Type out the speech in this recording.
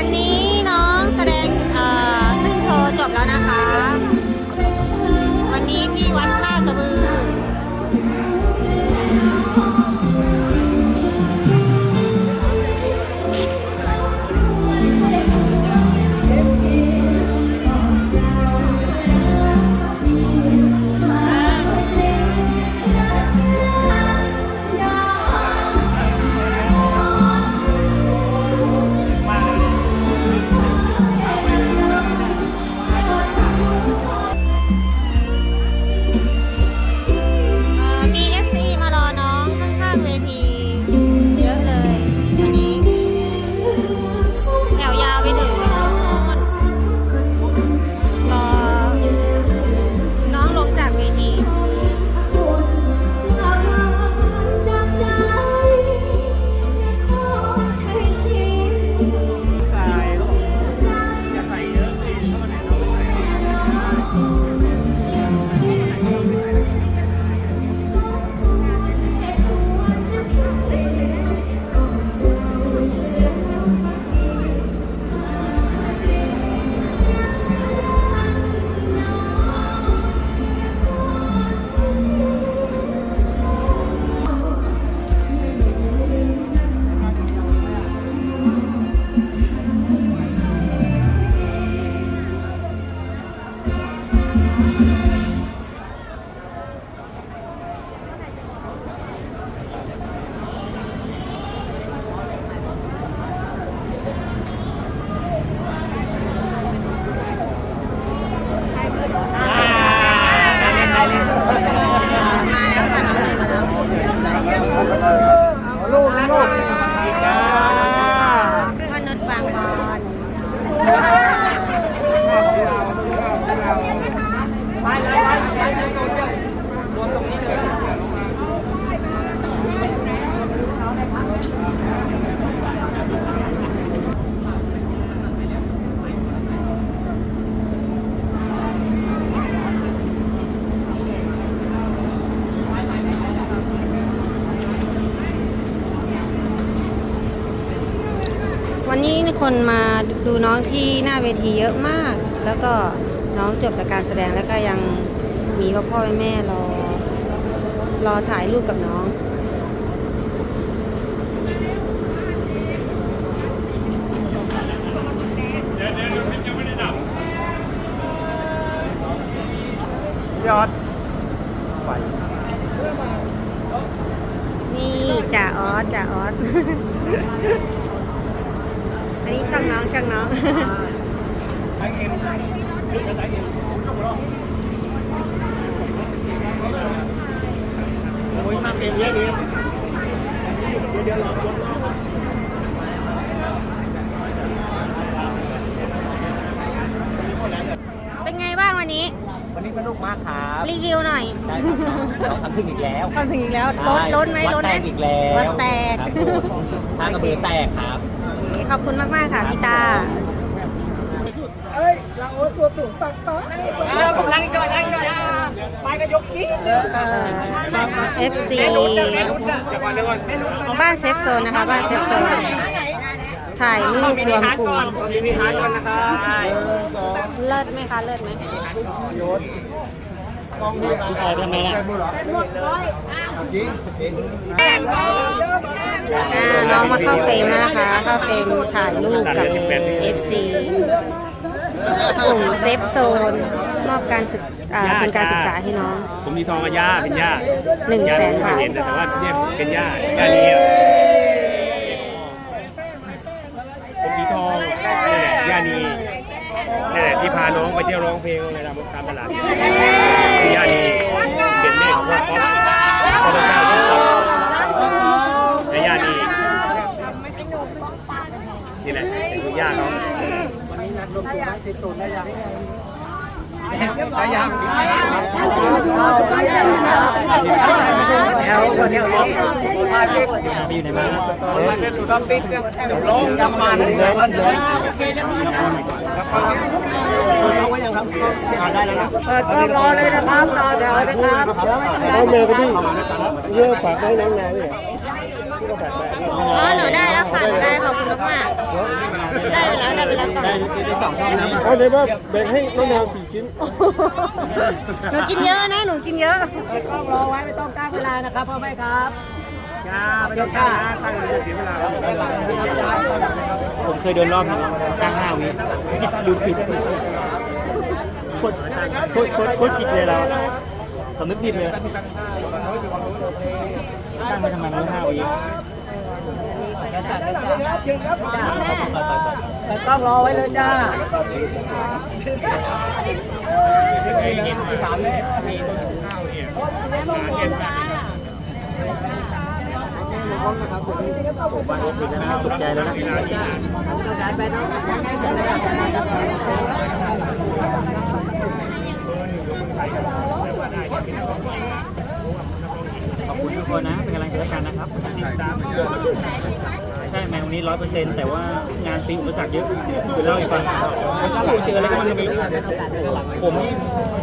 วั วันนี้คนมาดูน้องที่หน้าเวทีเยอะมาก แล้วก็น้องจบจากการแสดงแล้วก็ยังมีพ่อพ่อแม่รอ รอถ่ายรูปกับน้องยอดไปนี่จ่าออสจ่าออส อันนี้ช่างน้องช่างน้องไอเอ็มนี่ก็ไอเอ็มโอ้ยมาเอ็มเยอะดีเดี๋ยวรอเป็นไงบ้างวันนี้ วันนี้สนุกมากครับรีวิวหน่อยได้ครับเราทำถึงอีกแล้วทำถึงอีกแล้วล้นล้นไหมล้นไหมวัดแตกอีกแล้ววัดแตกทางกระเบือแตกครับ ขอบคุณมาก ๆ ค่ะพี่ตาเอ้ยเราโอ้ตัวสูงปักปักผมนั่งจอดนั่งจอดไปก็ยกขี้ FC เดี๋ยวก่อนเดี๋ยวก่อนบ้านเซฟโซนนะคะ บ้านเซฟโซน ถ่ายรูปรวมกลุ่มมีมีฮาร์ดก่อนนะครับเลิศไหมคะ เลิศไหม ผู้ชายทำไมนะอ่าน้องมาเข้าเฟรมแล้วนะคะ เข้าเฟรมถ่ายรูปกับ FC กลุ่มเซฟโซน มอบการศึกอ่าทุนการศึกษาให้น้อง ผมมีทองกับย่าเป็นย่าหนึ่งย่าแสนไม่บาท เห็นแต่ว่าเนี่ยเป็นย่าย่านี้อะผมมีทองนี่แหละย่านีนี่แหละที่พาน้องไปเที่ยวร้องเพลงอะไรตามตามตลาด คือย่านีเป็นแม่ของพ่อป๊อพ่อเจ้าและย่านีนี่แหละเป็นคุณย่าเขาวันนี้นัดรวมตัวซีซูนได้ยังไว้เซ็ตโซนได้ยัง เลยมันเลยเอาไว้ยังครับได้แล้วนะเปิดกล้องรอเลยนะครับต่อแถวนะครับเอาเมย์ก็พี่เยอะฝากไว้น้องนายเลยพี่ก็ฝากไปอ๋อ หนูได้แล้วค่ะ หนูได้ขอบคุณมากๆ ได้ไปแล้วได้ไปแล้วก่อนได้สองช่องนะเอาเลยว่าแบ่งให้น้องแนวสี่ชิ้น หนูกินเยอะนะ หนูกินเยอะต้องรอไว้ไม่ต้องตั้งเวลานะครับพ่อแม่ครับจ้าไม่ต้องตั้งนะตั้งเลยเสียเวลาผมเคยโดนรอบนึงตั้งห้าวิลืมผิดโคตรโคตรโคตรโคตรผิดเลยเราสำนึกผิดเลยตั้งมาทำไมรู้ห้าวิ ต้องรอไว้เลยจ้าเคยเห็นถามแม่มีต้นข้าวเนี่ยเห็นไหมตกใจแล้วนะขอบคุณทุกคนนะ เป็นกำลังใจให้กันนะครับ ใช่แมวันนี้ร้อยเปอร์เซ็นต์แต่ว่างานปีอุปสรรคเยอะคือเล่าให้ฟังผมเจออะไรก็มันไม่รู้ผมนี่ผมจะพูด